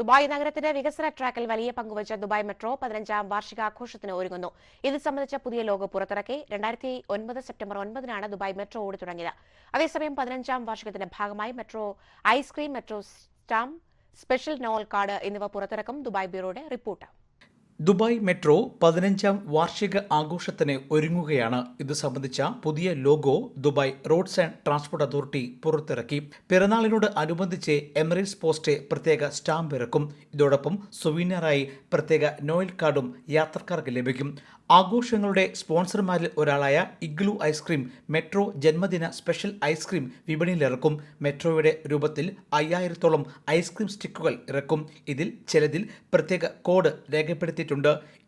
Dubai നഗരത്തിന്റെ വികസന ട്രാക്കിൽ വലിയ പങ്കുവച്ച ദുബായ് മെട്രോ പതിനഞ്ചാം വാർഷികാഘോഷത്തിന് ഒരുങ്ങുന്നു. ഇത് സംബന്ധിച്ച പുതിയ ലോഗോ പുറത്തിറക്കി രണ്ടായിരത്തി ഒൻപത് സെപ്റ്റംബർ ഒൻപതിനാണ് ദുബായ് മെട്രോ ഓടി തുടങ്ങിയത് അതേസമയം പതിനഞ്ചാം വാർഷികത്തിന്റെ ഭാഗമായി metro ice cream metro stamp special Nol card എന്നിവ പുറത്തിറക്കും ദുബായ് ബ്യൂറോയുടെ റിപ്പോർട്ട്. ദുബായ് മെട്രോ പതിനഞ്ചാം വാർഷിക ആഘോഷത്തിന് ഒരുങ്ങുകയാണ്. ഇത് സംബന്ധിച്ച പുതിയ logo Dubai roads and transport authority പുറത്തിറക്കി. പിറന്നാളിനോട് അനുബന്ധിച്ച് എമിറേറ്റ്സ് പോസ്റ്റ് പ്രത്യേക സ്റ്റാമ്പ് ഇറക്കും. ഇതോടൊപ്പം സുവീനറായി പ്രത്യേക നോയൽ കാർഡും യാത്രക്കാർക്ക് ലഭിക്കും. ആഘോഷങ്ങളുടെ സ്പോൺസർമാരിൽ ഒരാളായ ഇഗ്ലു ഐസ്ക്രീം മെട്രോ ജന്മദിന സ്പെഷ്യൽ ഐസ്ക്രീം വിപണിയിലിറക്കും. മെട്രോയുടെ രൂപത്തിൽ അയ്യായിരത്തോളം ഐസ്ക്രീം സ്റ്റിക്കുകൾ ഇറക്കും. ഇതിൽ ചിലതിൽ പ്രത്യേക കോഡ് രേഖപ്പെടുത്തിയിട്ടുണ്ട്.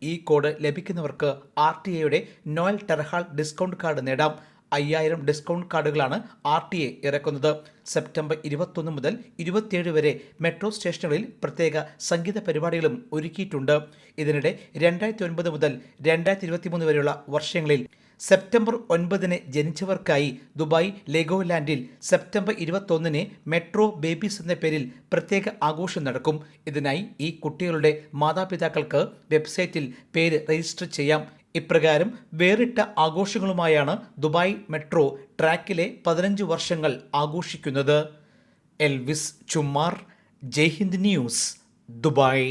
ഈ കോഡ് ലഭിക്കുന്നവർക്ക് ആർ ടി എയുടെ നോയൽ ടെർഹാൾ ഡിസ്കൗണ്ട് കാർഡ് നേടാം. അയ്യായിരം ഡിസ്കൗണ്ട് കാർഡുകളാണ് ആർ ടി എ ഇറക്കുന്നത്. സെപ്റ്റംബർ ഇരുപത്തൊന്ന് മുതൽ ഇരുപത്തിയേഴ് വരെ മെട്രോ സ്റ്റേഷനുകളിൽ പ്രത്യേക സംഗീത പരിപാടികളും ഒരുക്കിയിട്ടുണ്ട്. ഇതിനിടെ രണ്ടായിരത്തി ഒൻപത് മുതൽ രണ്ടായിരത്തി ഇരുപത്തിമൂന്ന് വരെയുള്ള വർഷങ്ങളിൽ സെപ്റ്റംബർ ഒൻപതിന് ജനിച്ചവർക്കായി ദുബായ് ലെഗോലാൻഡിൽ സെപ്റ്റംബർ ഇരുപത്തൊന്നിന് മെട്രോ ബേബീസ് എന്ന പേരിൽ പ്രത്യേക ആഘോഷം നടക്കും. ഇതിനായി ഈ കുട്ടികളുടെ മാതാപിതാക്കൾക്ക് വെബ്സൈറ്റിൽ പേര് രജിസ്റ്റർ ചെയ്യാം. ഇപ്രകാരം വേറിട്ട ആഘോഷങ്ങളുമായാണ് ദുബായ് മെട്രോ ട്രാക്കിലെ പതിനഞ്ച് വർഷങ്ങൾ ആഘോഷിക്കുന്നത്. Elvis Chummar Jaihind news Dubai.